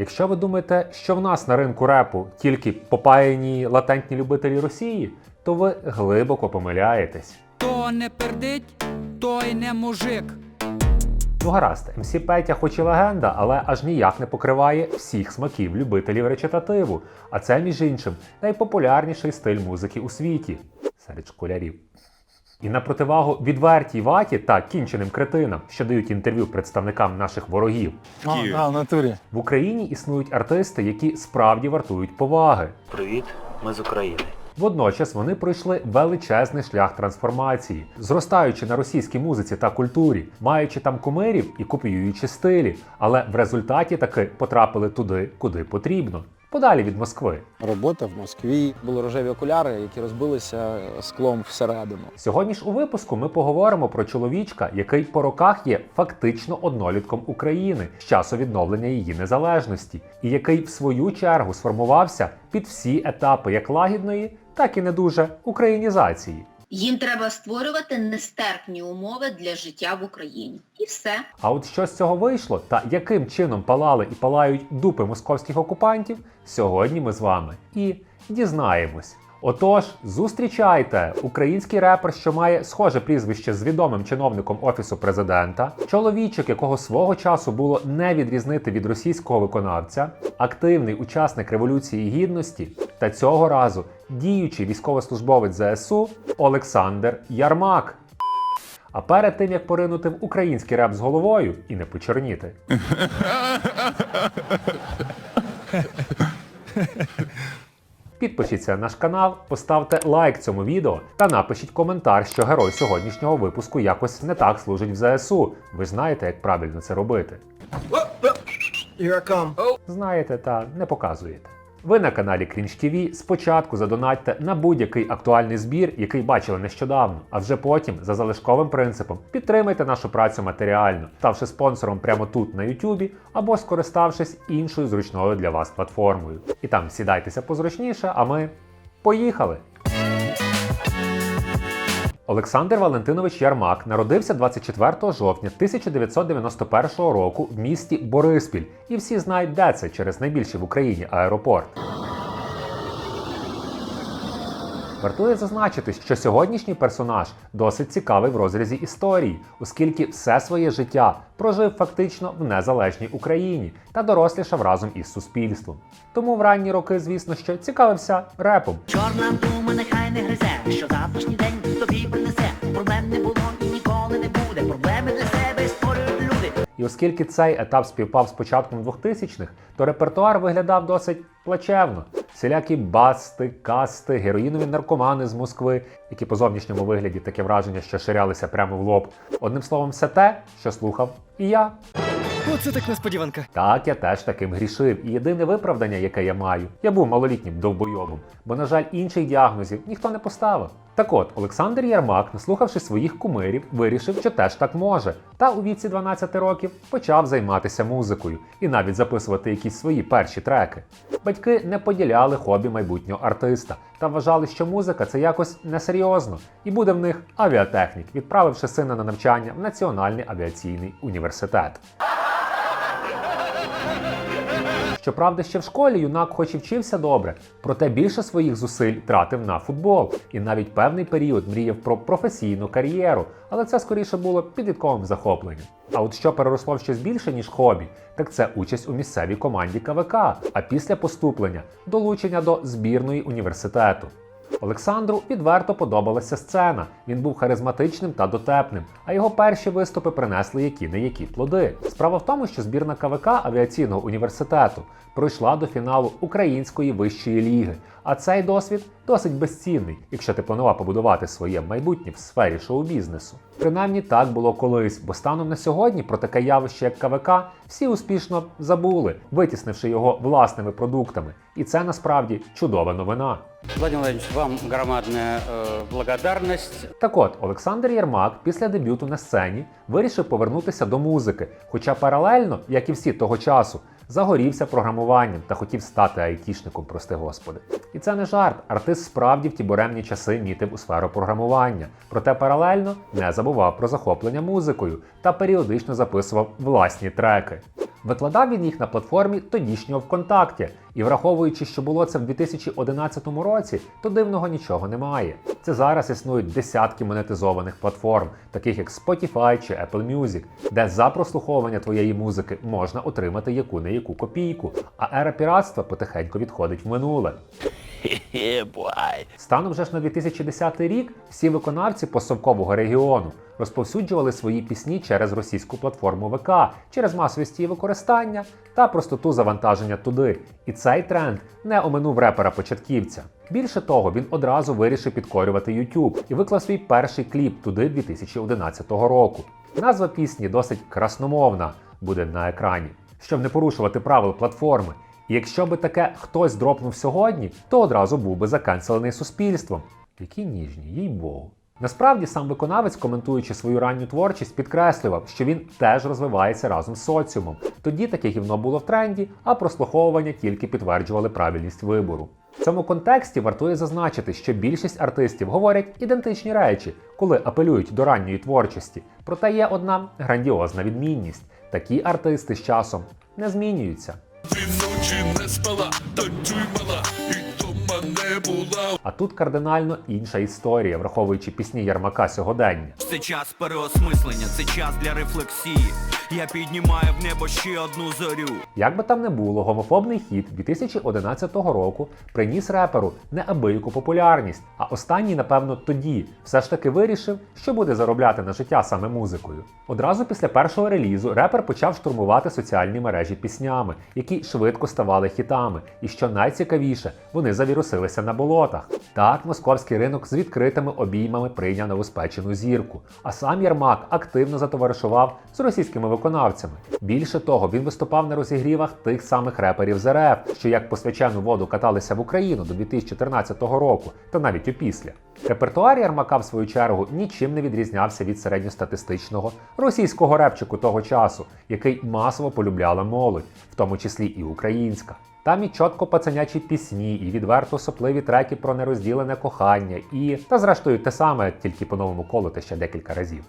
Якщо ви думаєте, що в нас на ринку репу тільки попаяні латентні любителі Росії, то ви глибоко помиляєтесь. Хто не пердить, той не мужик. Ну гаразд, МС Петя хоч і легенда, але аж ніяк не покриває всіх смаків любителів речитативу. А це, між іншим, найпопулярніший стиль музики у світі серед школярів. І на противагу відвертій ваті та кінченим кретинам, що дають інтерв'ю представникам наших ворогів, А, а, в натурі. в Україні існують артисти, які справді вартують поваги. Привіт, ми з України. Водночас вони пройшли величезний шлях трансформації, зростаючи на російській музиці та культурі, маючи там кумирів і копіюючи стилі, але в результаті таки потрапили туди, куди потрібно, подалі від Москви. Робота в Москві. Були рожеві окуляри, які розбилися склом всередину. Сьогодні ж у випуску ми поговоримо про чоловічка, який по роках є фактично однолітком України з часу відновлення її незалежності, і який в свою чергу сформувався під всі етапи як лагідної, так і не дуже українізації. Їм треба створювати нестерпні умови для життя в Україні. І все. А от що з цього вийшло та яким чином палали і палають дупи московських окупантів, сьогодні ми з вами і дізнаємось. Отож, зустрічайте український репер, що має схоже прізвище з відомим чиновником офісу президента, чоловічок, якого свого часу було не відрізнити від російського виконавця, активний учасник революції гідності та цього разу діючий військовослужбовець ЗСУ Олександр Ярмак. А перед тим як поринути в український реп з головою і не почорніти. Підпишіться на наш канал, поставте лайк цьому відео та напишіть коментар, що герой сьогоднішнього випуску якось не так служить в ЗСУ. Ви ж знаєте, як правильно це робити. Знаєте та не показуєте. Ви на каналі Крінж ТВ спочатку задонатьте на будь-який актуальний збір, який бачили нещодавно, а вже потім за залишковим принципом підтримайте нашу працю матеріально, ставши спонсором прямо тут на Ютубі або скориставшись іншою зручною для вас платформою. І там сідайтеся позручніше, а ми поїхали! Олександр Валентинович Ярмак народився 24 жовтня 1991 року в місті Бориспіль, і всі знають, де це через найбільший в Україні аеропорт. Вартує зазначити, що сьогоднішній персонаж досить цікавий в розрізі історії, оскільки все своє життя прожив фактично в незалежній Україні та дорослішав разом із суспільством. Тому в ранні роки, звісно, що цікавився репом. Чорна дума нехай не гризе, що завтрашній день тобі принесе. Проблем не було і ніколи І оскільки цей етап співпав з початком 2000-х, то репертуар виглядав досить плачевно. Всілякі басти, касти, героїнові наркомани з Москви, які по зовнішньому вигляді таке враження, що ширялися прямо в лоб. Одним словом, все те, що слухав і я. Оце так несподіванка. Так, я теж таким грішив. І єдине виправдання, яке я маю, я був малолітнім довбойобом, бо, на жаль, інших діагнозів ніхто не поставив. Так от, Олександр Ярмак, наслухавши своїх кумирів, вирішив, що теж так може, та у віці 12 років почав займатися музикою і навіть записувати якісь свої перші треки. Батьки не поділяли хобі майбутнього артиста та вважали, що музика це якось несерйозно, і буде в них авіатехнік, відправивши сина на навчання в Національний авіаційний університет. Щоправда, ще в школі юнак хоч і вчився добре, проте більше своїх зусиль тратив на футбол і навіть певний період мріяв про професійну кар'єру, але це скоріше було підлітковим захопленням. А от що переросло в щось більше, ніж хобі, так це участь у місцевій команді КВК, а після поступлення долучення до збірної університету. Олександру відверто подобалася сцена. Він був харизматичним та дотепним, а його перші виступи принесли які не які плоди. Справа в тому, що збірна КВК авіаційного університету пройшла до фіналу української вищої ліги. А цей досвід досить безцінний, якщо ти планував побудувати своє майбутнє в сфері шоу-бізнесу. Принаймні так було колись, бо станом на сьогодні про таке явище, як КВК, всі успішно забули, витіснивши його власними продуктами. І це насправді чудова новина. Владимир Владимирович, вам громадна благодарність. благодарность. Так от, Олександр Єрмак після дебюту на сцені вирішив повернутися до музики, хоча паралельно, як і всі того часу, загорівся програмуванням та хотів стати айтішником, прости господи. І це не жарт. Артист справді в ті буремні часи мітив у сферу програмування, проте паралельно не забував про захоплення музикою та періодично записував власні треки. Викладав він їх на платформі тодішнього ВКонтакті, і враховуючи, що було це в 2011 році, то дивного нічого немає. Це зараз існують десятки монетизованих платформ, таких як Spotify чи Apple Music, де за прослуховування твоєї музики можна отримати яку не яку копійку, а ера піратства потихеньку відходить в минуле. Станом вже ж на 2010 рік всі виконавці посовкового регіону розповсюджували свої пісні через російську платформу ВК, через масовість її використання та простоту завантаження туди. І цей тренд не оминув репера-початківця. Більше того, він одразу вирішив підкорювати YouTube і виклав свій перший кліп туди 2011 року. Назва пісні досить красномовна буде на екрані, щоб не порушувати правил платформи. Якщо би таке хтось дропнув сьогодні, то одразу був би заканцелений суспільством. Які ніжні, їй Богу. Насправді сам виконавець, коментуючи свою ранню творчість, підкреслював, що він теж розвивається разом з соціумом. Тоді таке гівно було в тренді, а прослуховування тільки підтверджували правильність вибору. В цьому контексті вартує зазначити, що більшість артистів говорять ідентичні речі, коли апелюють до ранньої творчості. Проте є одна грандіозна відмінність: такі артисти з часом не змінюються. А тут кардинально інша історія, враховуючи пісні Ярмака сьогодення. Це час переосмислення, це час для рефлексії. Я піднімаю в небо ще одну зорю. Як би там не було, гомофобний хіт 2011 року приніс реперу неабияку популярність, а останній, напевно, тоді все ж таки вирішив, що буде заробляти на життя саме музикою. Одразу після першого релізу репер почав штурмувати соціальні мережі піснями, які швидко ставали хітами, і що найцікавіше, вони завірусилися на болотах. Так, московський ринок з відкритими обіймами прийняв новоспечену зірку, а сам Єрмак активно затоваришував з російськими виконавцями. Більше того, він виступав на розігрівах тих самих реперів з РФ, що як по свячену воду каталися в Україну до 2014 року, та навіть опісля. Репертуар Ярмака, в свою чергу, нічим не відрізнявся від середньостатистичного російського репчику того часу, який масово полюбляла молодь, в тому числі і українська. Там і чітко пацанячі пісні, і відверто сопливі треки про нерозділене кохання, і та зрештою те саме, тільки по-новому колоте ще декілька разів.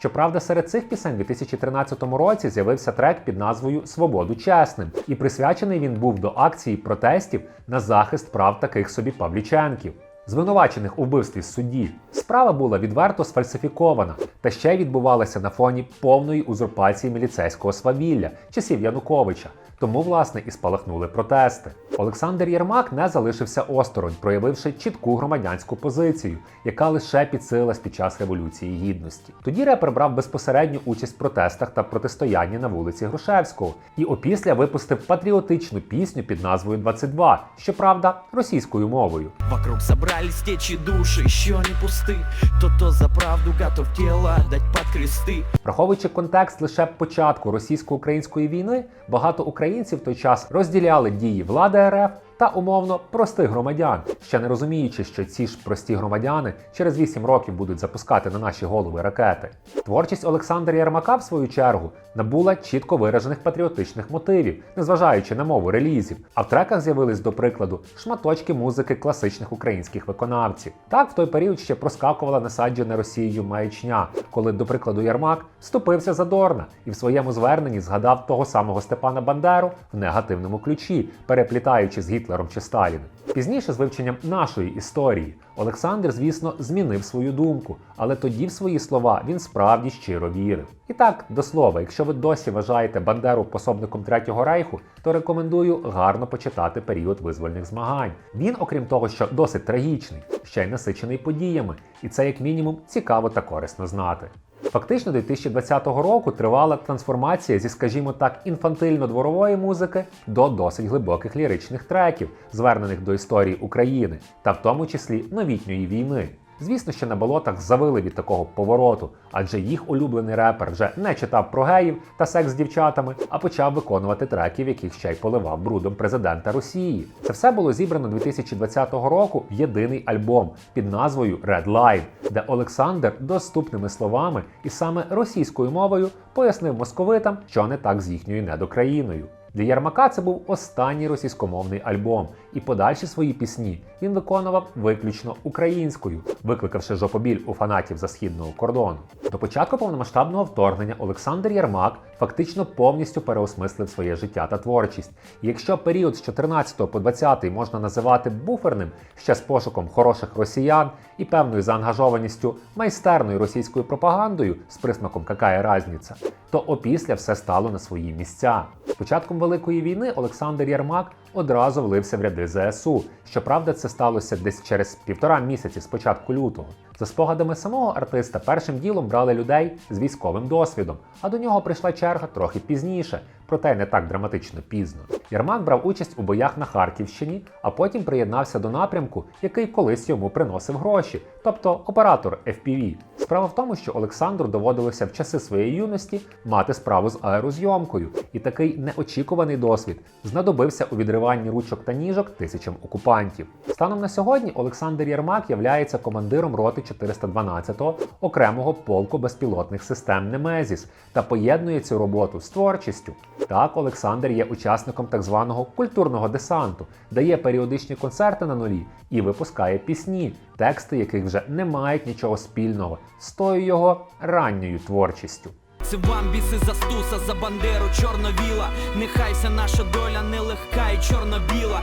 Щоправда, серед цих пісень у 2013 році з'явився трек під назвою Свободу чесним, і присвячений він був до акції протестів на захист прав таких собі павліченків. Звинувачених у вбивстві судді справа була відверто сфальсифікована та ще й відбувалася на фоні повної узурпації міліцейського свавілля часів Януковича. Тому, власне, і спалахнули протести. Олександр Єрмак не залишився осторонь, проявивши чітку громадянську позицію, яка лише підсилилась під час революції гідності. Тоді репер брав безпосередню участь в протестах та протистоянні на вулиці Грушевського і опісля випустив патріотичну пісню під назвою 22, щоправда, російською мовою. Вокруг собрались течи души, еще не пусты. Тот-то за правду готов тело отдать под кресты. Враховуючи контекст лише початку російсько-української війни, багато українців в той час розділяли дії влади РФ та умовно простих громадян, ще не розуміючи, що ці ж прості громадяни через 8 років будуть запускати на наші голови ракети. Творчість Олександра Єрмака, в свою чергу, набула чітко виражених патріотичних мотивів, незважаючи на мову релізів. А в треках з'явились, до прикладу, шматочки музики класичних українських виконавців. Так в той період ще проскакувала насаджена Росією маячня, коли, до прикладу, Єрмак вступився за Дорна і в своєму зверненні згадав того самого Степана Бандеру в негативному ключі, переплітаючи з Гітлером чи Сталіним. Пізніше, з вивченням нашої історії, Олександр, звісно, змінив свою думку, але тоді в свої слова він справді щиро вірив. І так, до слова, якщо ви досі вважаєте Бандеру пособником Третього рейху, то рекомендую гарно почитати період визвольних змагань. Він, окрім того, що досить трагічний, ще й насичений подіями, і це як мінімум цікаво та корисно знати. Фактично, 2020 року тривала трансформація зі, скажімо так, інфантильно-дворової музики до досить глибоких ліричних треків, звернених до історії України, та в тому числі новітньої війни. Звісно, що на болотах завили від такого повороту, адже їх улюблений репер вже не читав про геїв та секс з дівчатами, а почав виконувати треки, в яких ще й поливав брудом президента Росії. Це все було зібрано 2020 року в єдиний альбом під назвою Red Line, де Олександр доступними словами і саме російською мовою пояснив московитам, що не так з їхньою недокраїною. Для Ярмака це був останній російськомовний альбом, і подальші свої пісні він виконував виключно українською, викликавши жопобіль у фанатів за східного кордону. До початку повномасштабного вторгнення Олександр Єрмак фактично повністю переосмислив своє життя та творчість. Якщо період з 14 по 20 можна називати буферним, ще з пошуком хороших росіян і певною заангажованістю майстерною російською пропагандою з присмаком «какая разниця», то опісля все стало на свої місця. Початком Великої війни Олександр Єрмак одразу влився в ряди ЗСУ. Щоправда, це сталося десь через півтора місяці з початку лютого. За спогадами самого артиста, першим ділом брали людей з військовим досвідом, а до нього прийшла черга трохи пізніше, проте не так драматично пізно. Єрмак брав участь у боях на Харківщині, а потім приєднався до напрямку, який колись йому приносив гроші, тобто оператор FPV. Справа в тому, що Олександру доводилося в часи своєї юності мати справу з аерозйомкою, і такий неочікуваний досвід знадобився у відриванні ручок та ніжок тисячам окупантів. Станом на сьогодні Олександр Єрмак являється командиром роти 412-го окремого полку безпілотних систем Немезіс та поєднує цю роботу з творчістю. Так, Олександр є учасником так званого культурного десанту, дає періодичні концерти на нулі і випускає пісні, тексти яких вже не мають нічого спільного з тою його ранньою творчістю. Це вам біси за стуса, за бандеру, чорновіла. Нехайся наша доля нелегка і чорно-біла.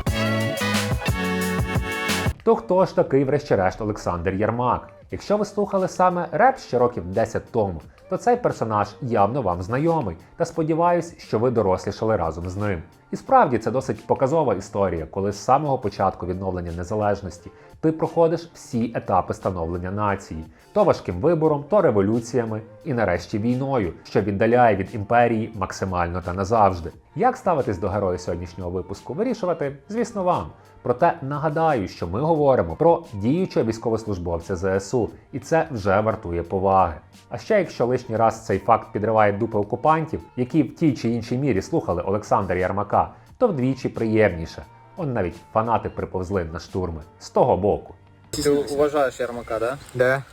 То хто ж такий, врешті-решт, Олександр Єрмак? Якщо ви слухали саме реп ще років 10 тому, то цей персонаж явно вам знайомий, та сподіваюсь, що ви дорослішали разом з ним. І справді це досить показова історія, коли з самого початку відновлення незалежності ти проходиш всі етапи становлення нації, то важким вибором, то революціями і нарешті війною, що віддаляє від імперії максимально та назавжди. Як ставитись до героя сьогоднішнього випуску, вирішувати, звісно, вам. Проте нагадаю, що ми говоримо про діючого військовослужбовця ЗСУ, і це вже вартує поваги. А ще якщо лишній раз цей факт підриває дупи окупантів, які в тій чи іншій мірі слухали Олександра Ярмака, то вдвічі приємніше. Он навіть фанати приповзли на штурми з того боку. Ты уважаешь Ярмака, да? Да.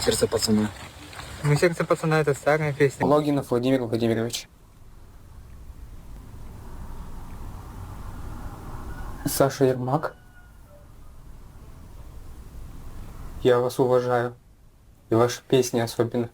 Сердце пацана. Ну, сердце пацана это старая песня. Логинов Владимир Владимирович. Саша Ермак. Я вас уважаю. И ваши песни особенно.